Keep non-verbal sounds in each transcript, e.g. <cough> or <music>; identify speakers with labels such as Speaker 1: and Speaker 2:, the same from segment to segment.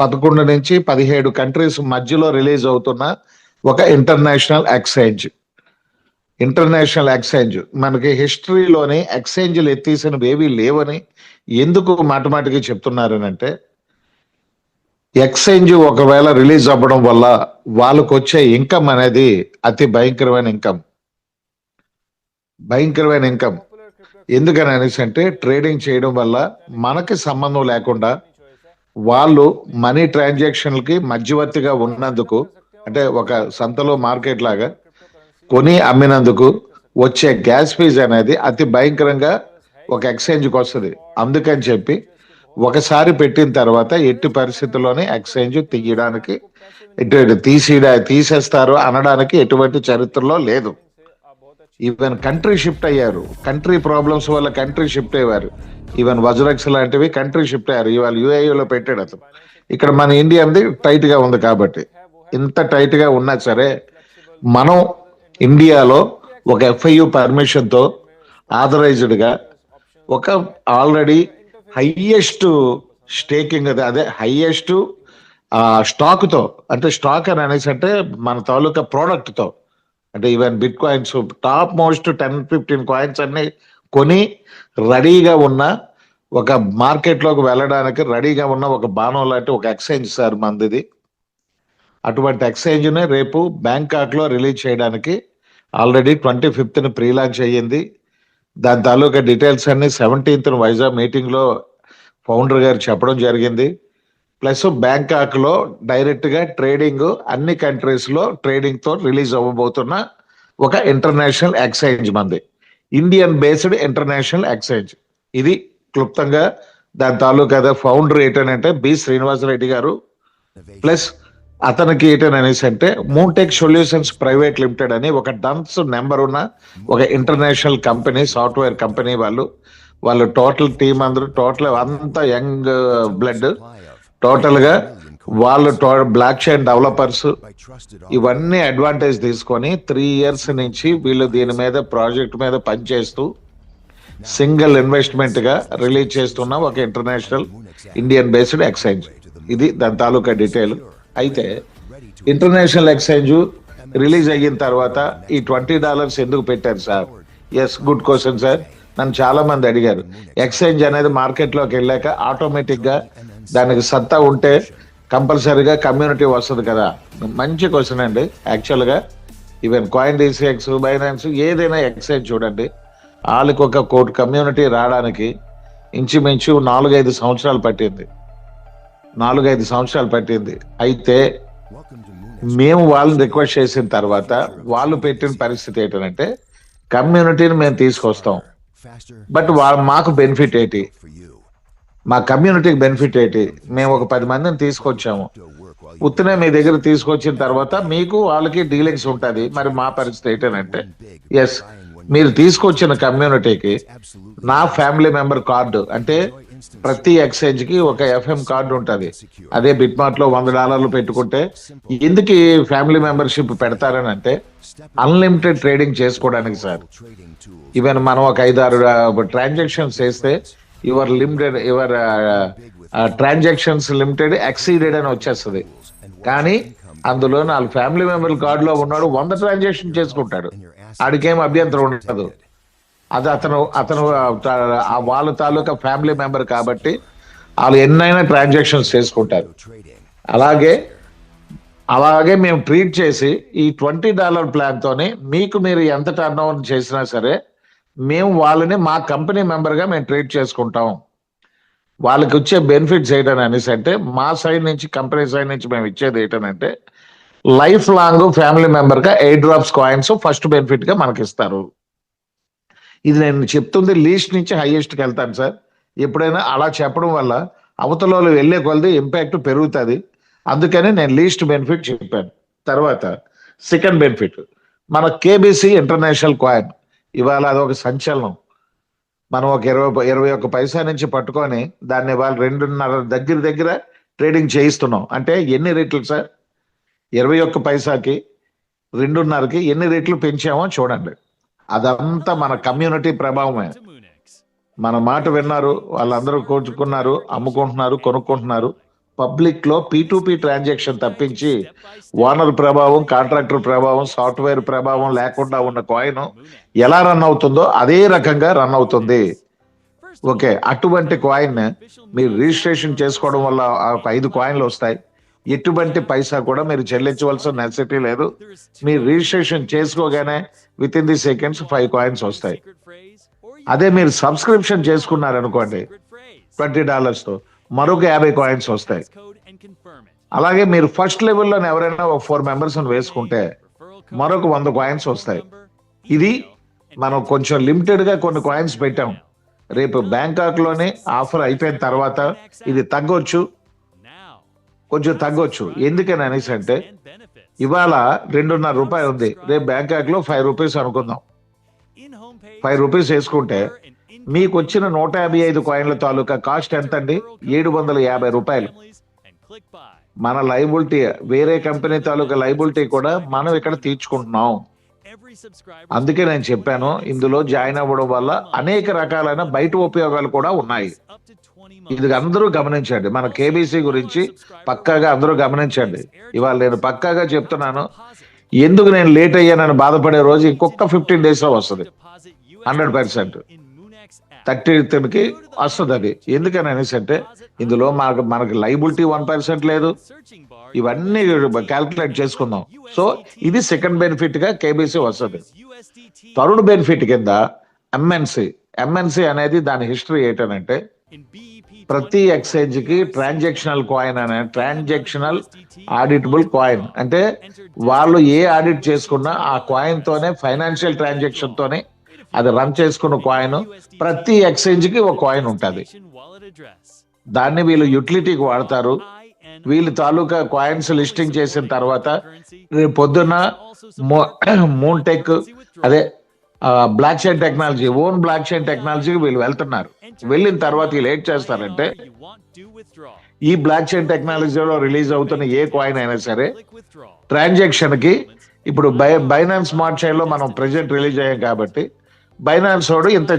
Speaker 1: పదకొండు నుంచి పదిహేడు కంట్రీస్ మధ్యలో రిలీజ్ అవుతున్న ఒక ఇంటర్నేషనల్ ఎక్స్చేంజ్. International exchange. మనకి హిస్టరీలోని ఎక్స్చేంజ్లు ఎత్తేసినవి ఏవి లేవని ఎందుకు మాటమాటికి చెప్తున్నారనంటే ఎక్స్చేంజ్ ఒకవేళ రిలీజ్ అవ్వడం వల్ల వాళ్ళకు వచ్చే ఇన్కమ్ అనేది అతి భయంకరమైన ఇన్కమ్. భయంకరమైన ఇన్కమ్. ఎందుకని అనేసి అంటే ట్రేడింగ్ చేయడం వల్ల మనకి సంబంధం లేకుండా వాళ్ళు మనీ ట్రాన్సాక్షన్లకి మధ్యవర్తిగా ఉన్నందుకు అంటే ఒక సంతలో మార్కెట్ లాగా కొని అమ్మినందుకు వచ్చే గ్యాస్ ఫీజ్ అనేది అతి భయంకరంగా ఒక ఎక్స్చేంజ్కి వస్తుంది. అందుకని చెప్పి ఒకసారి పెట్టిన తర్వాత ఎట్టి పరిస్థితుల్లోనే ఎక్స్చేంజ్ తీయడానికి ఎటు తీసి తీసేస్తారు అనడానికి ఎటువంటి చరిత్రలో లేదు. ఈవెన్ కంట్రీ షిఫ్ట్ అయ్యారు. కంట్రీ ప్రాబ్లమ్స్ వల్ల కంట్రీ షిఫ్ట్ అయ్యారు. ఈవెన్ వజ్రక్స్ లాంటివి కంట్రీ షిఫ్ట్ అయ్యారు. ఇవాళ యుఏఈలో పెట్టాడు అతను. ఇక్కడ మన ఇండియాది టైట్గా ఉంది కాబట్టి. ఇంత టైట్గా ఉన్నా సరే మనం ఇండియాలో ఒక ఎఫ్ఐయు పర్మిషన్తో ఆథరైజ్డ్గా ఒక ఆల్రెడీ హయ్యెస్ట్ స్టేకింగ్ అది అదే హయ్యెస్ట్ స్టాక్తో అంటే స్టాక్ అని అనేసి అంటే మన తాలూకా ప్రోడక్ట్తో అంటే even bitcoins top most ten fifteen coins అన్ని కొని రెడీగా ఉన్న ఒక మార్కెట్లోకి వెళ్ళడానికి రెడీగా ఉన్న ఒక బాణం లాంటి ఒక ఎక్స్చేంజ్ సార్ మందిది. అటువంటి ఎక్స్చేంజ్ని రేపు బ్యాంకాక్లో రిలీజ్ చేయడానికి ఆల్రెడీ ట్వంటీ ఫిఫ్త్ని ప్రీ లాంచ్ అయ్యింది. దాని తాలూకా డీటెయిల్స్ అన్ని సెవెంటీన్త్ వైజాగ్ మీటింగ్లో ఫౌండర్ గారు చెప్పడం జరిగింది. ప్లస్ బ్యాంకాక్లో డైరెక్ట్గా ట్రేడింగ్ అన్ని కంట్రీస్లో ట్రేడింగ్తో రిలీజ్ అవ్వబోతున్న ఒక ఇంటర్నేషనల్ ఎక్స్చేంజ్ మంది. Indian based international exchange. ఇది క్లుప్తంగా దాని తాలూకా ఫౌండర్ ఏంటంటే బి. శ్రీనివాసరెడ్డి గారు. ప్లస్ అతనికి ఏంటనేసి అంటే మూటెక్ సొల్యూషన్స్ ప్రైవేట్ లిమిటెడ్ అని ఒక డన్స్ నెంబర్ ఉన్న ఒక ఇంటర్నేషనల్ కంపెనీ సాఫ్ట్వేర్ కంపెనీ వాళ్ళు. వాళ్ళు టోటల్ టీం అందరూ టోటల్ అంతా యంగ్ బ్లడ్. టోటల్గా వాళ్ళు బ్లాక్ చైన్ డెవలపర్స్ ఇవన్నీ అడ్వాంటేజ్ తీసుకొని త్రీ ఇయర్స్ నుంచి వీళ్ళు దీని మీద ప్రాజెక్ట్ మీద పనిచేస్తూ సింగిల్ ఇన్వెస్ట్మెంట్గా రిలీజ్ చేస్తున్న ఒక ఇంటర్నేషనల్ ఇండియన్ బేస్డ్ ఎక్స్చేంజ్. ఇది దాని తాలూకా డీటెయిల్. అయితే ఇంటర్నేషనల్ ఎక్స్చేంజ్ రిలీజ్ అయిన తర్వాత ఈ ట్వంటీ డాలర్స్ ఎందుకు పెట్టారు sir? Yes good question sir నన్ను చాలా మంది అడిగారు. ఎక్స్చేంజ్ అనేది మార్కెట్లోకి వెళ్ళాక ఆటోమేటిక్గా దానికి సత్తా ఉంటే కంపల్సరీగా కమ్యూనిటీ వస్తుంది కదా. మంచి క్వశ్చన్ అండి. యాక్చువల్గా ఈవెన్ కాయిన్ డిసిఎక్స్ బైనాన్స్ ఏదైనా ఎక్స్చేంజ్ చూడండి. వాళ్ళకి ఒక కోటి కమ్యూనిటీ రావడానికి ఇంచుమించు నాలుగైదు సంవత్సరాలు పట్టింది. నాలుగైదు సంవత్సరాలు పట్టింది. అయితే మేము వాళ్ళని రిక్వెస్ట్ చేసిన తర్వాత వాళ్ళు పెట్టిన పరిస్థితి ఏంటంటే కమ్యూనిటీని మేము తీసుకొస్తాం. బట్ వాళ్ళ మాకు బెనిఫిట్ ఏంటి? మా కమ్యూనిటీకి బెనిఫిట్ ఏంటి? మేము ఒక పది మందిని తీసుకొచ్చాము. ఉత్తనే మీ దగ్గర తీసుకొచ్చిన తర్వాత మీకు వాళ్ళకి డీలింగ్స్ ఉంటుంది. మరి మా పరిస్థితి ఏంటంటే ఎస్ మీరు తీసుకొచ్చిన కమ్యూనిటీకి నా ఫ్యామిలీ మెంబర్ కార్డు అంటే ప్రతి ఎక్స్చేంజ్కి ఒక ఎఫ్ఎం కార్డు ఉంటుంది. అదే బిట్ మార్ట్లో వంద డాలర్లు పెట్టుకుంటే ఎందుకు ఫ్యామిలీ మెంబర్షిప్ పెడతారని అంటే అన్లిమిటెడ్ ట్రేడింగ్ చేసుకోవడానికి సార్. ఈవెన్ మనం ఒక ఐదారు ట్రాన్సాక్షన్స్ చేస్తే your limited your transactions limited exceeded అని వచ్చేస్తుంది. కానీ అందులో నాలుగు ఫ్యామిలీ మెంబర్ కార్డులో ఉన్నాడు వంద ట్రాన్సాక్షన్ చేసుకుంటాడు. ఆడికేం అభ్యంతరం ఉండదు. అది అతను అతను వాళ్ళ తాలూకా ఫ్యామిలీ మెంబర్ కాబట్టి వాళ్ళు ఎన్నైనా ట్రాన్సాక్షన్స్ చేసుకుంటారు. అలాగే అలాగే మేము ట్రీట్ చేసి ఈ ట్వంటీ డాలర్ ప్లాన్తోనే మీకు మీరు ఎంత టర్న్ ఓవర్ చేసినా సరే మేము వాళ్ళని మా కంపెనీ మెంబర్గా మేము ట్రీట్ చేసుకుంటాం. వాళ్ళకి వచ్చే బెనిఫిట్స్ ఏంటని అనేసి అంటే మా సైడ్ నుంచి కంపెనీ సైడ్ నుంచి మేము ఇచ్చేది ఏంటనంటే లైఫ్ లాంగ్ ఫ్యామిలీ మెంబర్గా ఎయిట్ డ్రాప్స్ కాయిన్స్ ఫస్ట్ బెనిఫిట్గా మనకి ఇస్తారు ఇది నేను చెప్తుంది లీస్ట్ నుంచి హైయెస్ట్కి వెళ్తాను సార్. ఎప్పుడైనా అలా చెప్పడం వల్ల అవతలలో వెళ్ళే కొలది ఇంపాక్ట్ పెరుగుతుంది. అందుకని నేను లీస్ట్ బెనిఫిట్ చెప్పాను. తర్వాత సెకండ్ బెనిఫిట్ మన కేబీసీ ఇంటర్నేషనల్ కాయిన్. ఇవాళ అదొక సంచలనం. మనం ఒక ఇరవై ఇరవై ఒక్క పైసా నుంచి పట్టుకొని దాన్ని ఇవాళ రెండున్నర దగ్గర దగ్గర ట్రేడింగ్ చేయిస్తున్నాం. అంటే ఎన్ని రేట్లు సార్? ఇరవై ఒక్క పైసాకి రెండున్నరకి ఎన్ని రేట్లు పెంచామో చూడండి. అదంతా మన కమ్యూనిటీ ప్రభావమే. మన మాట విన్నారు వాళ్ళందరూ కోరుకున్నారు అమ్ముకుంటున్నారు కొనుక్కుంటున్నారు. పబ్లిక్లో పీ ట్రాన్సాక్షన్ తప్పించి ఓనర్ ప్రభావం కాంట్రాక్టర్ ప్రభావం సాఫ్ట్వేర్ ప్రభావం లేకుండా ఉన్న కాయిన్ ఎలా రన్ అవుతుందో అదే రకంగా రన్ అవుతుంది. ఓకే అటువంటి కాయిన్ మీరు రిజిస్ట్రేషన్ చేసుకోవడం వల్ల ఒక ఐదు కాయిన్లు వస్తాయి. ఎటువంటి పైసా కూడా మీరు చెల్లించవలసిన నెసెసిటీ లేదు. మీరు registration చేసుకోగానే within the seconds five coins వస్తాయి. అదే మీరు సబ్స్క్రిప్షన్ చేసుకున్నారనుకోండి ట్వంటీ డాలర్స్తో. మరొక యాభై కాయిన్స్ వస్తాయి. అలాగే మీరు ఫస్ట్ లెవెల్లో ఎవరైనా ఒక ఫోర్ మెంబర్స్ వేసుకుంటే మరొక వంద కాయిన్స్ వస్తాయి. ఇది మనం కొంచెం లిమిటెడ్గా కొన్ని కాయిన్స్ పెట్టాం. రేపు బ్యాంకాక్లోనే ఆఫర్ అయిపోయిన తర్వాత ఇది తగ్గొచ్చు. కొంచెం తగ్గొచ్చు. ఎందుకని అనేసి అంటే ఇవాళ రెండున్నర రూపాయలు ఉంది. రేపు బ్యాంకాక్లో ఫైవ్ రూపీస్ అనుకుందాం.
Speaker 2: ఫైవ్ రూపీస్ వేసుకుంటే
Speaker 1: మీకు వచ్చిన నూట యాభై ఐదు కాయిన్ల తాలూకా కాస్ట్ ఎంత అండి ఏడు వందల యాభై రూపాయలు. మన లైబిలిటీ వేరే కంపెనీ తాలూకా లైబిలిటీ కూడా మనం ఇక్కడ తీర్చుకుంటున్నాం. అందుకే నేను చెప్పాను ఇందులో జాయిన్ అవ్వడం వల్ల అనేక రకాలైన బయట ఉపయోగాలు కూడా ఉన్నాయి. ఇది అందరూ గమనించండి. మన కేబీసీ గురించి పక్కాగా అందరూ గమనించండి. ఇవాళ నేను పక్కాగా చెప్తున్నాను ఎందుకు నేను లేట్ అయ్యానని బాధపడే రోజు ఇంకొక ఫిఫ్టీన్ డేస్లో వస్తుంది. Hundred percent. థర్టీ కి వస్తుంది అది ఎందుకని అనేసి అంటే ఇందులో మనకు మనకి లైబిలిటీ వన్ పర్సెంట్ లేదు. ఇవన్నీ క్యాల్కులేట్ చేసుకుందాం. సో ఇది సెకండ్ బెనిఫిట్గా కేబీసీ వస్తుంది. థర్డ్ బెనిఫిట్ కింద ఎంఎన్సి ఎంఎన్సి అనేది దాని హిస్టరీ ఏంటనంటే ప్రతి ఎక్స్చేంజ్కి ట్రాన్సాక్షనల్ కాయిన్ అనే ట్రాన్సాక్షనల్ ఆడిటబుల్ కాయిన్. అంటే వాళ్ళు ఏ ఆడిట్ చేసుకున్నా ఆ కాయిన్ తోనే ఫైనాన్షియల్ ట్రాన్సాక్షన్ తోనే అది రన్ చేసుకున్న కాయిన్ ప్రతి ఎక్స్చేంజ్కి ఒక కాయిన్ ఉంటుంది. దాన్ని వీళ్ళు యుటిలిటీకి వాడతారు. వీళ్ళు తాలూకా కాయిన్స్ లిస్టింగ్ చేసిన తర్వాత రేపు పొద్దున్న మూన్ టెక్ <clears throat> అదే block chain technology own block chain టెక్నాలజీకి వీళ్ళు వెళ్తున్నారు. వెళ్ళిన తర్వాత వీళ్ళు ఏం చేస్తారంటే ఈ బ్లాక్ చైన్ టెక్నాలజీలో రిలీజ్ అవుతున్న ఏ కాయిన్ అయినా సరే ట్రాన్సాక్షన్కి ఇప్పుడు బై బైనాన్స్ స్మార్ట్ చైన్లో మనం ప్రెజెంట్ రిలీజ్ అయ్యాం కాబట్టి బైనాన్స్ వాడు ఇంత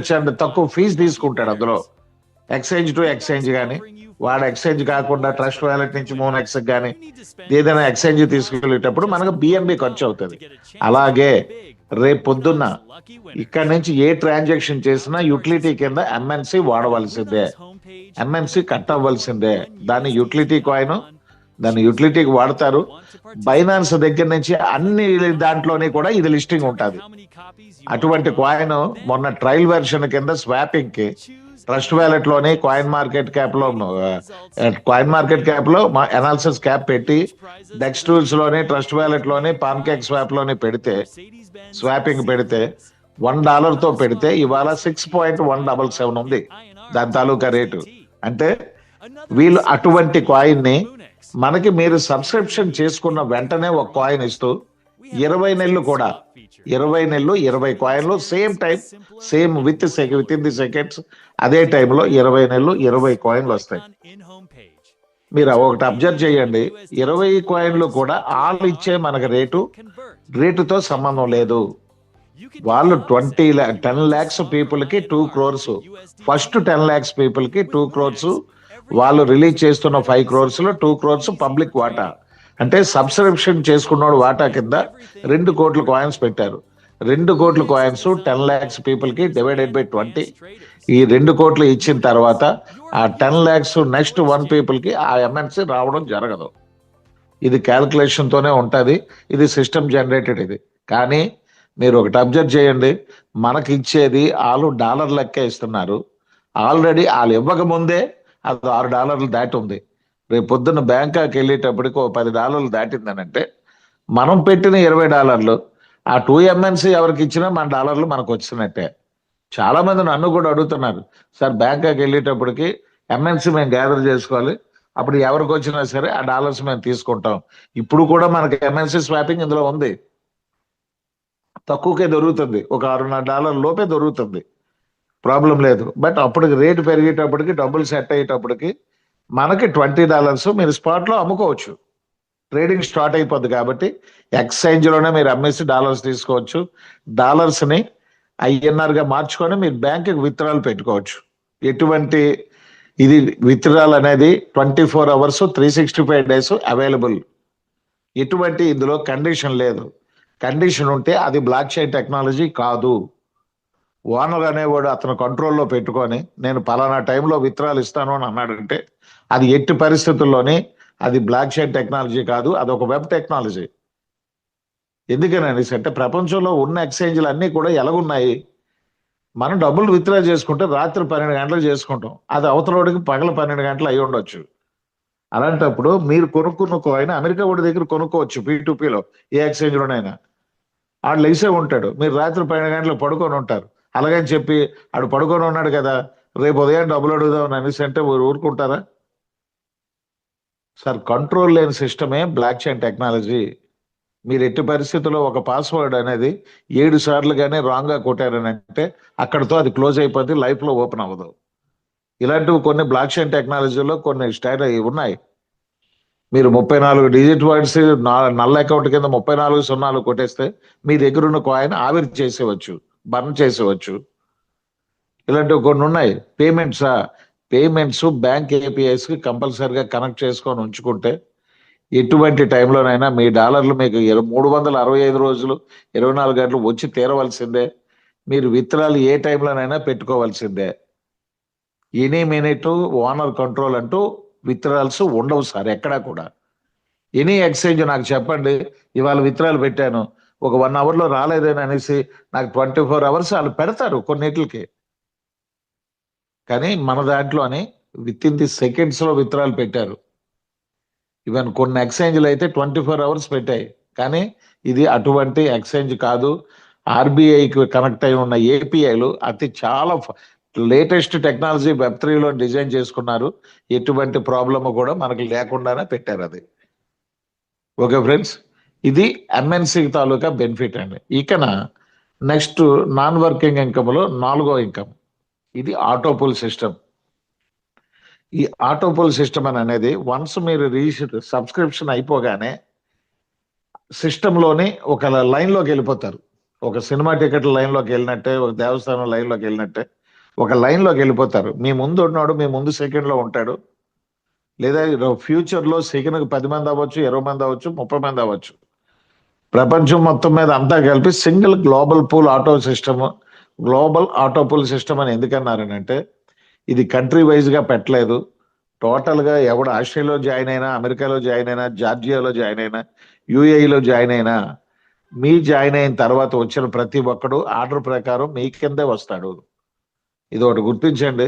Speaker 1: తక్కువ ఫీజు తీసుకుంటాడు అందులో. ఎక్స్చేంజ్ టు ఎక్స్చేంజ్ కానీ వాడు ఎక్స్చేంజ్ కాకుండా ట్రస్ట్ వ్యాలెట్ నుంచి మూన్ ఎక్స్ కానీ ఏదైనా ఎక్స్చేంజ్ తీసుకెళ్ళేటప్పుడు మనకు బిఎన్బి ఖర్చు అవుతుంది అలాగే రేపు పొద్దున్న ఇక్కడ నుంచి ఏ ట్రాన్సాక్షన్ చేసినా యూటిలిటీ కింద ఎంఎన్సి వాడవలసిందే. ఎంఎన్సి కట్ అవ్వాల్సిందే దాన్ని యూటిలిటీ కాయిన్ దాన్ని యూటిలిటీకి వాడతారు. బైనాన్స్ దగ్గర నుంచి అన్ని దాంట్లోనే కూడా ఇది లిస్టింగ్ ఉంటుంది. అటువంటి కాయిన్ మొన్న ట్రయల్ వెర్షన్ కింద స్వాపింగ్కి ట్రస్ట్ వ్యాలెట్లోనే కాయిన్ మార్కెట్ క్యాప్లో కాయిన్ మార్కెట్ క్యాప్లో మా అనాలిసిస్ క్యాప్ పెట్టి డెక్స్ టూల్స్లోని ట్రస్ట్ వ్యాలెట్లోనే పాన్ కేక్ స్వాప్లోని పెడితే స్వాపింగ్ పెడితే వన్ డాలర్తో పెడితే ఇవాళ six point one double seven ఉంది. దాని తాలూకా రేటు. అంటే వీళ్ళు అటువంటి కాయిన్ని మనకి మీరు సబ్స్క్రిప్షన్ చేసుకున్న వెంటనే ఒక కాయిన్ ఇస్తూ ఇరవై నెలలు కూడా ఇరవై నెలలు ఇరవై కాయిన్లు same time same with within the seconds అదే టైంలో ఇరవై నెలలు ఇరవై కాయిన్లు వస్తాయి. మీరు ఒకటి అబ్జర్వ్ చేయండి. ఇరవై కాయిన్లు కూడా ఆల్ ఇచ్చే మనకు రేటు రేటుతో సంబంధం లేదు. వాళ్ళు ట్వంటీ టెన్ ల్యాక్స్ పీపుల్కి two crores first ten lakhs పీపుల్కి టూ క్రోర్స్ వాళ్ళు రిలీజ్ చేస్తున్న ఫైవ్ క్రోర్స్లో టూ క్రోర్స్ పబ్లిక్ వాటా. అంటే సబ్స్క్రిప్షన్ చేసుకున్నోడు వాటా కింద రెండు కోట్ల కాయిన్స్ పెట్టారు. రెండు కోట్ల కాయిన్స్ టెన్ ల్యాక్స్ పీపుల్కి డివైడెడ్ బై ట్వంటీ ఈ రెండు కోట్లు ఇచ్చిన తర్వాత ఆ టెన్ ల్యాక్స్ నెక్స్ట్ వన్ పీపుల్కి ఆ ఎంఎన్సీ రావడం జరగదు. ఇది క్యాల్కులేషన్ తోనే ఇది సిస్టమ్ జనరేటెడ్ ఇది. కానీ మీరు ఒకటి అబ్జర్వ్ చేయండి. మనకి ఇచ్చేది వాళ్ళు డాలర్ లెక్క ఇస్తున్నారు. ఆల్రెడీ వాళ్ళు ఇవ్వక ముందే అది ఆరు డాలర్లు దాటి ఉంది. రేపు పొద్దున్న బ్యాంకాక్ వెళ్ళేటప్పటికి ఓ పది డాలర్లు దాటిందనంటే మనం పెట్టిన ఇరవై డాలర్లు ఆ టూ ఎంఎన్సీ ఎవరికి ఇచ్చినా మన డాలర్లు మనకు వచ్చినట్టే. చాలా మంది నన్ను కూడా అడుగుతున్నారు సార్ బ్యాంకాక్ వెళ్ళేటప్పటికి ఎంఎన్సీ మేము గ్యాదర్ చేసుకోవాలి. అప్పుడు ఎవరికి వచ్చినా సరే ఆ డాలర్స్ మేము తీసుకుంటాం. ఇప్పుడు కూడా మనకి ఎంఎన్సీ స్వాపింగ్ ఇందులో ఉంది. తక్కువకే దొరుకుతుంది. ఒక ఆరున్నర డాలర్ లోపే దొరుకుతుంది. ప్రాబ్లం లేదు. బట్ అప్పటికి రేటు పెరిగేటప్పటికి డబ్బులు సెట్ అయ్యేటప్పటికి మనకి ట్వంటీ డాలర్స్ మీరు స్పాట్లో అమ్ముకోవచ్చు. ట్రేడింగ్ స్టార్ట్ అయిపోద్ది కాబట్టి ఎక్స్చేంజ్లోనే మీరు అమ్మేసి డాలర్స్ తీసుకోవచ్చు. డాలర్స్ని ఐఎన్ఆర్గా మార్చుకొని మీరు బ్యాంకుకి విత్డ్రాలు పెట్టుకోవచ్చు. ఎటువంటి ఇది విత్డ్రాల్ అనేది twenty four hours three sixty five days available. ఎటువంటి ఇందులో కండిషన్ లేదు. కండిషన్ ఉంటే అది బ్లాక్ చైన్ టెక్నాలజీ కాదు. ఓనర్ అనేవాడు అతను కంట్రోల్లో పెట్టుకొని నేను పలానా టైంలో విత్రాలు ఇస్తాను అని అన్నాడంటే అది ఎట్టి పరిస్థితుల్లోని అది బ్లాక్ షైన్ టెక్నాలజీ కాదు అది ఒక వెబ్ టెక్నాలజీ. ఎందుకని అంటే ప్రపంచంలో ఉన్న ఎక్స్చేంజ్లు అన్నీ కూడా ఎలాగున్నాయి? మనం డబ్బులు విత్డ్రా చేసుకుంటే రాత్రి పన్నెండు గంటలు చేసుకుంటాం. అది అవతలోడికి పగల పన్నెండు గంటలు అయి ఉండొచ్చు. అలాంటప్పుడు మీరు కొనుక్కున్న కాయిన్ అమెరికా వాడి దగ్గర కొనుక్కోవచ్చు పీలో ఏ ఎక్స్చేంజ్లోనైనా. ఆడు లేసే ఉంటాడు. మీరు రాత్రి పన్నెండు గంటలు పడుకొని ఉంటారు. అలాగని చెప్పి ఆడు పడుకొని ఉన్నాడు కదా రేపు ఉదయం డబ్బులు అడుగుదాం అనేసి అంటే మీరు ఊరుకుంటారా? సార్ కంట్రోల్ లేని సిస్టమే బ్లాక్ చైన్ టెక్నాలజీ. మీరు ఎట్టి పరిస్థితుల్లో ఒక పాస్వర్డ్ అనేది ఏడు సార్లు కానీ రాంగ్గా కొట్టారని అంటే అక్కడతో అది క్లోజ్ అయిపోద్ది లైఫ్లో ఓపెన్ అవ్వదు. ఇలాంటివి కొన్ని బ్లాక్ చైన్ టెక్నాలజీలో కొన్ని స్టైల్ ఉన్నాయి. మీరు ముప్పై నాలుగు డిజిట్ వర్డ్స్ నల్ల అకౌంట్ కింద ముప్పై నాలుగు సున్నాలు కొట్టేస్తే మీ దగ్గర ఉన్న కాయిన్ ఆవిరి చేసేవచ్చు. బర్న్ చేసేవచ్చు. ఇలాంటివి కొన్ని ఉన్నాయి. పేమెంట్సా పేమెంట్స్ బ్యాంక్ ఏపీఐస్కి కంపల్సరిగా కనెక్ట్ చేసుకొని ఉంచుకుంటే ఎటువంటి టైంలోనైనా మీ డాలర్లు మీకు మూడు వందల అరవై ఐదు రోజులు ఇరవై నాలుగు గంటలు వచ్చి తీరవలసిందే. మీరు విత్తనాలు ఏ టైంలోనైనా పెట్టుకోవాల్సిందే. ఎనీ మినిట్ ఓనర్ కంట్రోల్ అంటూ విత్తనాల్స్ ఉండవు సార్ ఎక్కడా కూడా. ఎనీ ఎక్స్చేంజ్ నాకు చెప్పండి ఇవాళ విత్తనాలు పెట్టాను ఒక వన్ అవర్లో రాలేదని అనేసి నాకు ట్వంటీ ఫోర్ అవర్స్ వాళ్ళు పెడతారు కొన్నిటికి. కానీ మన దాంట్లోని విత్ ఇన్ ది సెకండ్స్లో విత్తనాలు పెట్టారు. ఈవెన్ కొన్ని ఎక్స్చేంజ్లు అయితే ట్వంటీ ఫోర్ అవర్స్ పెట్టాయి. కానీ ఇది అటువంటి ఎక్స్చేంజ్ కాదు. ఆర్బీఐకి కనెక్ట్ అయి ఉన్న ఏపీఐలు అతి చాలా లేటెస్ట్ టెక్నాలజీ వెబ్ త్రీలో డిజైన్ చేసుకున్నారు. ఎటువంటి ప్రాబ్లమ్ కూడా మనకు లేకుండానే పెట్టారు అది. ఓకే ఫ్రెండ్స్ ఇది ఎంఎన్సి తాలూకా బెనిఫిట్ అండి. ఇకన నెక్స్ట్ నాన్ వర్కింగ్ ఇన్కమ్లో నాలుగో ఇన్కమ్ ఇది ఆటోపుల్ సిస్టమ్ ఈ ఆటోపుల్ సిస్టమ్ అని అనేది వన్స్ మీరు రీచ్ సబ్స్క్రిప్షన్ అయిపోగానే సిస్టంలోని ఒక లైన్లోకి వెళ్ళిపోతారు. ఒక సినిమా టికెట్ లైన్లోకి వెళ్ళినట్టే ఒక దేవస్థానం లైన్లోకి వెళ్ళినట్టే ఒక లైన్లోకి వెళ్ళిపోతారు. మీ ముందు ఉన్నాడు మీ ముందు సెకండ్లో ఉంటాడు. లేదా ఫ్యూచర్లో సెకండ్కి పది మంది అవ్వచ్చు ఇరవై మంది అవ్వచ్చు ముప్పై మంది అవ్వచ్చు. ప్రపంచం మొత్తం మీద అంతా కలిపి single global pool auto system global auto pool system అని ఎందుకన్నారనంటే ఇది కంట్రీ వైజ్గా పెట్టలేదు. టోటల్గా ఎవడు ఆస్ట్రేలియాలో జాయిన్ అయినా అమెరికాలో జాయిన్ అయినా జార్జియాలో జాయిన్ అయినా యుఏఈలో జాయిన్ అయినా మీ జాయిన్ అయిన తర్వాత వచ్చిన ప్రతి ఒక్కడు ఆర్డర్ ప్రకారం మీ కిందే వస్తాడు. ఇది ఒకటి గుర్తించండి.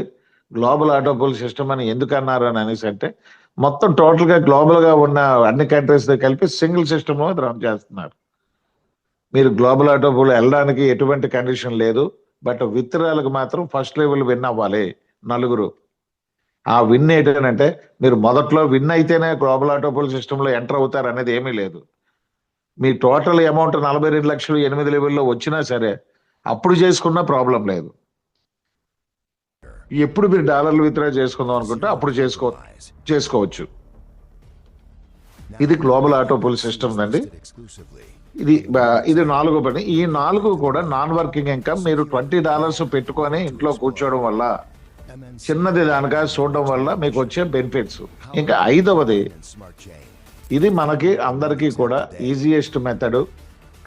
Speaker 1: గ్లోబల్ ఆటోపోల్ సిస్టమ్ అని ఎందుకు అన్నారు అని అనేసి అంటే మొత్తం టోటల్గా గ్లోబల్గా ఉన్న అన్ని కంట్రీస్ కలిపి సింగిల్ సిస్టమ్ రన్ చేస్తున్నారు. మీరు గ్లోబల్ ఆటోపోల్ వెళ్ళడానికి ఎటువంటి కండిషన్ లేదు. బట్ విత్తనాలకు మాత్రం ఫస్ట్ లెవెల్ విన్ అవ్వాలి. నలుగురు. ఆ విన్ ఏంటంటే మీరు మొదట్లో విన్ అయితేనే గ్లోబల్ ఆటోపోల్ సిస్టమ్లో ఎంటర్ అవుతారు అనేది ఏమీ లేదు. మీ టోటల్ అమౌంట్ నలభై రెండు లక్షలు ఎనిమిది లెవెల్లో వచ్చినా సరే అప్పుడు చేసుకున్న ప్రాబ్లం లేదు. ఎప్పుడు మీరు డాలర్లు విత్డ్రా చేసుకుందాం అనుకుంటే అప్పుడు చేసుకో చేసుకోవచ్చు. ఇది గ్లోబల్ ఆటోపోల్ సిస్టమ్ అండి. ఇది ఇది నాలుగో పని. ఈ నాలుగు కూడా నాన్ వర్కింగ్ ఇన్కమ్ మీరు ట్వంటీ డాలర్స్ పెట్టుకొని ఇంట్లో కూర్చోవడం వల్ల చిన్నది దానిగా చూడడం వల్ల మీకు వచ్చే బెనిఫిట్స్ ఇంకా ఐదవది ఇది మనకి అందరికీ కూడా ఈజియెస్ట్ మెథడ్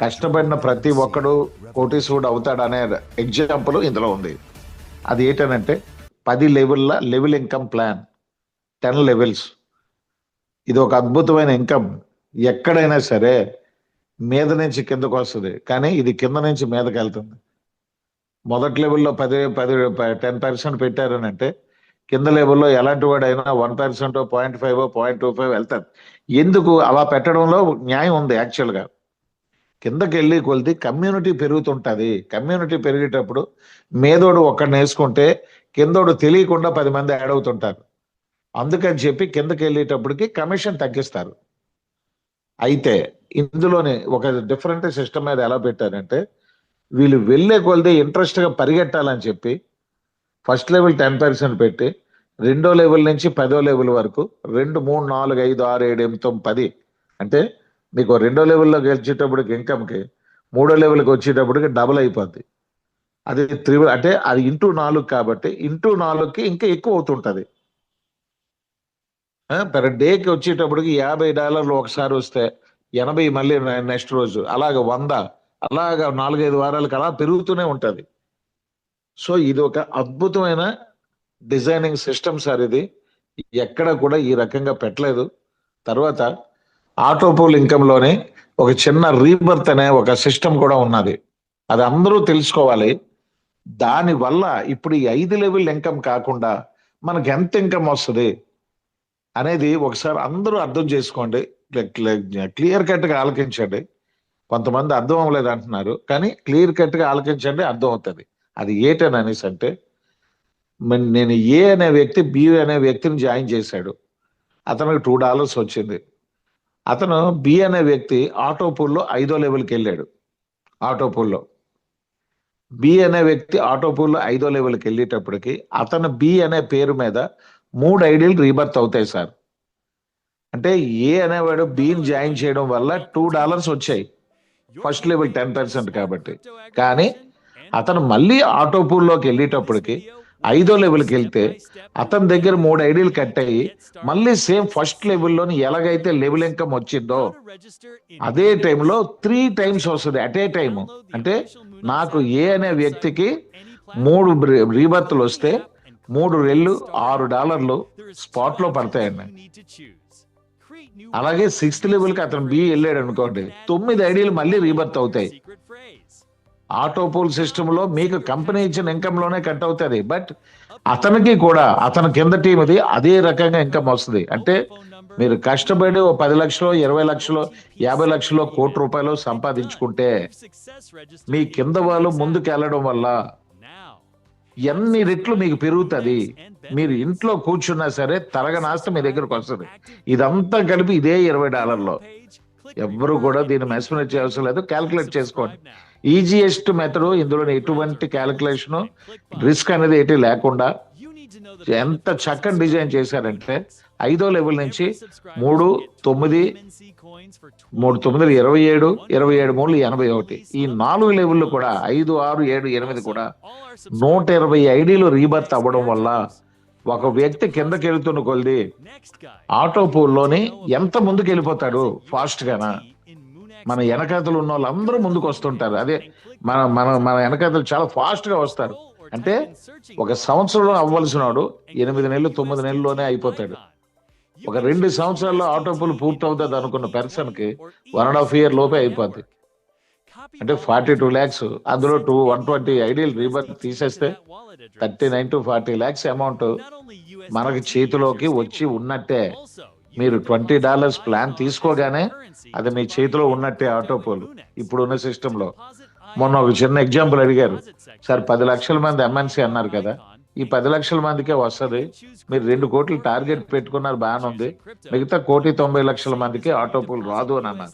Speaker 1: కష్టపడిన ప్రతి ఒక్కడు కోటీశ్వరుడు అవుతాడు అనే ఎగ్జాంపుల్ ఇందులో ఉంది. అది ఏంటనంటే పది లెవెల్ల level income plan. Ten levels. ఇది ఒక అద్భుతమైన ఇన్కమ్. ఎక్కడైనా సరే మీద నుంచి కిందకు వస్తుంది. కానీ ఇది కింద నుంచి మీదకి వెళ్తుంది. మొదటి లెవెల్లో పది పది టెన్ పర్సెంట్ పెట్టారని అంటే కింద లెవెల్లో ఎలాంటి వాడైనా one percent point five point two five వెళ్తారు. ఎందుకు? అలా పెట్టడంలో న్యాయం ఉంది యాక్చువల్గా. కిందకి వెళ్ళి కొలిది కమ్యూనిటీ పెరుగుతుంటది. కమ్యూనిటీ పెరిగేటప్పుడు మేదోడు ఒక్కడిని వేసుకుంటే కిందోడు తెలియకుండా పది మంది యాడ్ అవుతుంటారు. అందుకని చెప్పి కిందకి వెళ్ళేటప్పటికి కమిషన్ తగ్గిస్తారు. అయితే ఇందులోనే ఒక డిఫరెంట్ సిస్టమ్ మీద ఎలా పెట్టారంటే వీళ్ళు వెళ్ళే కొలిది ఇంట్రెస్ట్గా పరిగెట్టాలని చెప్పి ఫస్ట్ లెవెల్ టెన్ పర్సెంట్ పెట్టి రెండో లెవెల్ నుంచి పదో లెవెల్ వరకు రెండు మూడు నాలుగు ఐదు ఆరు ఏడు ఎనిమిది తొమ్మిది పది అంటే మీకు రెండో లెవెల్లో గెలిచేటప్పటికి ఇన్కమ్కి మూడో లెవెల్కి వచ్చేటప్పటికి డబుల్ అయిపోద్ది. అది త్రిబుల్ అంటే అది ఇంటూ నాలుగు కాబట్టి ఇంటూ నాలుగుకి ఇంకా ఎక్కువ అవుతుంటుంది. పర్ డేకి వచ్చేటప్పటికి యాభై డాలర్లు ఒకసారి వస్తే ఎనభై మళ్ళీ నెక్స్ట్ రోజు అలాగ వంద అలాగ నాలుగైదు వారాలకు అలా పెరుగుతూనే ఉంటుంది. సో ఇది ఒక అద్భుతమైన డిజైనింగ్ సిస్టమ్ సార్ ఇది. ఎక్కడ కూడా ఈ రకంగా పెట్టలేదు. తర్వాత ఆటోపోల్ ఇన్కమ్ ఒక చిన్న రీబర్త్ అనే ఒక సిస్టమ్ కూడా ఉన్నది. అది అందరూ తెలుసుకోవాలి. దానివల్ల ఇప్పుడు ఈ ఐదు లెవెల్ ఇన్కమ్ కాకుండా మనకి ఎంత ఇన్కమ్ వస్తుంది అనేది ఒకసారి అందరూ అర్థం చేసుకోండి. క్లియర్ కట్గా ఆలకించండి కొంతమంది అర్థం అవ్వలేదు అంటున్నారు కానీ క్లియర్ కట్గా ఆలకించండి అర్థం అవుతుంది. అది ఏటని అనేసి అంటే నేను ఏ అనే వ్యక్తి బి అనే వ్యక్తిని జాయిన్ చేశాడు. అతనికి టూ డాలర్స్ వచ్చింది. అతను బి అనే వ్యక్తి ఆటో పూల్లో ఐదో లెవెల్కి వెళ్ళాడు. ఆటో పూల్లో. బి అనే వ్యక్తి ఆటో పూల్లో ఐదో లెవెల్కి వెళ్ళేటప్పటికి అతను బి అనే పేరు మీద మూడు ఐడియల్ రీబర్త్ అవుతాయి సార్. అంటే ఏ అనేవాడు బీని జాయిన్ చేయడం వల్ల టూ డాలర్స్ వచ్చాయి. ఫస్ట్ లెవెల్ టెన్ పర్సెంట్ కాబట్టి. కానీ అతను మళ్ళీ ఆటో పూల్లోకి వెళ్ళేటప్పటికి ఐదో లెవెల్కి వెళ్తే అతని దగ్గర మూడు ఐడీలు కట్ అయ్యి మళ్ళీ సేమ్ ఫస్ట్ లెవెల్లోని ఎలాగైతే లెవెల్ ఇన్కమ్ వచ్చిందో అదే టైంలో త్రీ టైమ్స్ వస్తుంది అట్ ఏ టైం అంటే నాకు ఏ అనే వ్యక్తికి మూడు రీబర్త్లు వస్తే మూడు రెళ్ళు ఆరు డాలర్లు స్పాట్లో పడతాయండి. అలాగే సిక్స్త్ లెవెల్కి అతను బి వెళ్ళాడు అనుకోండి తొమ్మిది ఐడీలు మళ్ళీ రీబర్త్ అవుతాయి. ఆటోపోల్ సిస్టమ్లో మీకు కంపెనీ ఇచ్చిన ఇన్కమ్లోనే కట్ అవుతుంది. బట్ అతనికి కూడా అతని కింద టీం ఇది అదే రకంగా ఇన్కమ్ వస్తుంది. అంటే మీరు కష్టపడి ఓ పది లక్షలు ఇరవై లక్షలు యాభై లక్షలు కోటి రూపాయలు సంపాదించుకుంటే మీ కింద వాళ్ళు ముందుకు వెళ్ళడం వల్ల ఎన్ని రెట్లు మీకు పెరుగుతుంది. మీరు ఇంట్లో కూర్చున్నా సరే తరగనాస్త మీ దగ్గరకు వస్తుంది. ఇదంతా కలిపి ఇదే ఇరవై డాలర్లో. ఎవ్వరు కూడా దీన్ని మెస్మరైజ్ చేయవసరం లేదు. క్యాల్కులేట్ చేసుకోండి. ఈజియెస్ట్ మెథడ్ ఇందులో ఎటువంటి క్యాలిక్యులేషన్ రిస్క్ అనేది ఏంటి లేకుండా ఎంత చక్కని డిజైన్ చేశారంటే ఐదో లెవెల్ నుంచి మూడు తొమ్మిది మూడు తొమ్మిది ఇరవై ఏడు ఇరవై ఏడు మూడు ఎనభై ఒకటి. ఈ నాలుగు లెవెల్లు కూడా ఐదు ఆరు ఏడు ఎనిమిది కూడా నూట ఇరవై ఐడీలు రీబర్త్ అవ్వడం వల్ల ఒక వ్యక్తి కిందకి వెళ్తున్న కొలిది ఆటో పూల్లోని ఎంత ముందుకు వెళ్ళిపోతాడు ఫాస్ట్ గానా మన వెనకాతలు ఉన్న వాళ్ళందరూ ముందుకు వస్తుంటారు అదే మన మన మన వెనకాతలు చాలా ఫాస్ట్గా వస్తారు. అంటే ఒక సంవత్సరంలో అవ్వాల్సిన వాడు ఎనిమిది నెలలు తొమ్మిది నెలల్లోనే అయిపోతాడు. ఒక రెండు సంవత్సరాల్లో ఆటో పూలు పూర్తి అవుతుంది అనుకున్న పర్సన్కి వన్ అండ్ హాఫ్ ఇయర్ లోపే అయిపోతుంది అంటే ఫార్టీ టూ ల్యాక్స్ అందులో two one twenty ideal rebirth తీసేస్తే thirty nine to forty lakhs amount మనకి చేతిలోకి వచ్చి ఉన్నట్టే. మీరు ట్వంటీ డాలర్స్ ప్లాన్ తీసుకోగానే అది మీ చేతిలో ఉన్నట్టే ఆటో పోల్ ఇప్పుడున్న సిస్టమ్లో మొన్న ఒక చిన్న ఎగ్జాంపుల్ అడిగారు. సార్ పది లక్షల మంది ఎంఎన్సీ అన్నారు కదా. ఈ పది లక్షల మందికే వస్తది. మీరు రెండు కోట్లు టార్గెట్ పెట్టుకున్నారు బాగానే ఉంది. మిగతా కోటి తొంభై లక్షల మందికి ఆటో పూల్ రాదు అని అన్నారు.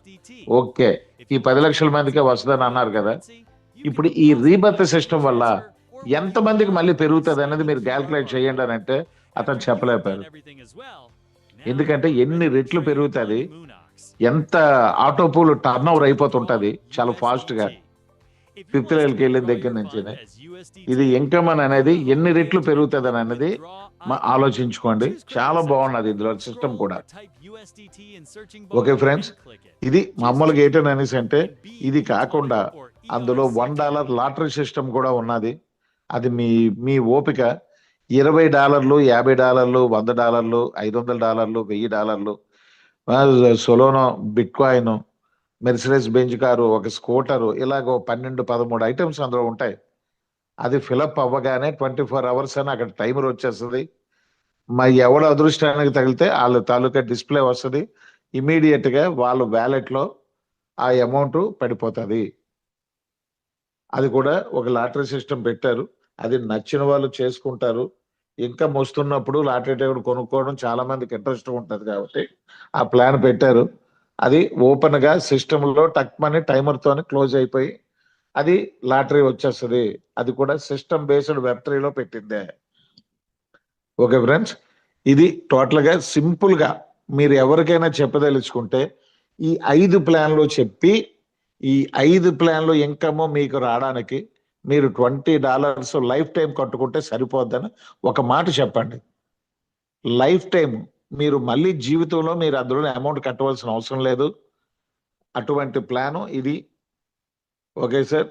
Speaker 1: ఓకే. ఈ పది లక్షల మందికే వస్తుందని అన్నారు కదా. ఇప్పుడు ఈ రీబర్త్ సిస్టమ్ వల్ల ఎంత మందికి మళ్ళీ పెరుగుతుంది అనేది మీరు క్యాల్కులేట్ చేయండి అని అంటే అతను చెప్పలేపారు ఎందుకంటే ఎన్ని రెట్లు పెరుగుతుంది ఎంత ఆటో టర్న్ ఓవర్ అయిపోతుంటది చాలా ఫాస్ట్గా. ఫిఫ్త్ లెవెల్కి వెళ్ళిన దగ్గర నుంచే ఇది ఇన్కమ్ అని అనేది ఎన్ని రెట్లు పెరుగుతుంది అని అనేది ఆలోచించుకోండి. చాలా బాగున్నది ఇందులో సిస్టమ్ కూడా. ఓకే ఫ్రెండ్స్ ఇది మామూలుగా ఏటన్ అనేసి అంటే ఇది కాకుండా అందులో వన్ డాలర్ లాటరీ సిస్టమ్ కూడా ఉన్నది. అది మీ మీ ఓపిక. ఇరవై డాలర్లు యాభై డాలర్లు వంద డాలర్లు ఐదు వందల డాలర్లు వెయ్యి డాలర్లు. సొలోనో bitcoin Mercedes Benz car ఒక స్కూటరు ఇలాగ పన్నెండు పదమూడు ఐటమ్స్ అందులో ఉంటాయి. అది ఫిలప్ అవ్వగానే ట్వంటీ ఫోర్ అవర్స్ అని అక్కడ టైమర్ వచ్చేస్తుంది. మా ఎవడ అదృష్టానికి తగిలితే వాళ్ళ తాలూకా డిస్ప్లే వస్తుంది. ఇమీడియట్గా వాళ్ళ వ్యాలెట్లో ఆ అమౌంట్ పడిపోతుంది. అది కూడా ఒక లాటరీ సిస్టమ్ పెట్టారు. అది నచ్చిన వాళ్ళు చేసుకుంటారు. ఇంకా వస్తున్నప్పుడు లాటరీ టికెట్ కొనుక్కోవడం చాలా మందికి ఇంట్రెస్ట్ ఉంటుంది కాబట్టి ఆ ప్లాన్ పెట్టారు. అది ఓపెన్గా సిస్టమ్లో టక్ మనీ టైమర్ తోని క్లోజ్ అయిపోయి అది లాటరీ వచ్చేస్తుంది. అది కూడా సిస్టమ్ బేస్డ్ వెబ్ త్రీలో పెట్టిందే ఓకే ఫ్రెండ్స్ ఇది టోటల్గా సింపుల్గా మీరు ఎవరికైనా చెప్పదలుచుకుంటే ఈ ఐదు ప్లాన్లు చెప్పి ఈ ఐదు ప్లాన్లు ఇన్కమ్ మీకు రావడానికి మీరు ట్వంటీ డాలర్స్ లైఫ్ టైం కట్టుకుంటే సరిపోద్దని ఒక మాట చెప్పండి. లైఫ్ టైం మీరు మళ్ళీ జీవితంలో మీరు అందులో అమౌంట్ కట్టవలసిన అవసరం లేదు. అటువంటి ప్లాను ఇది. Okay sir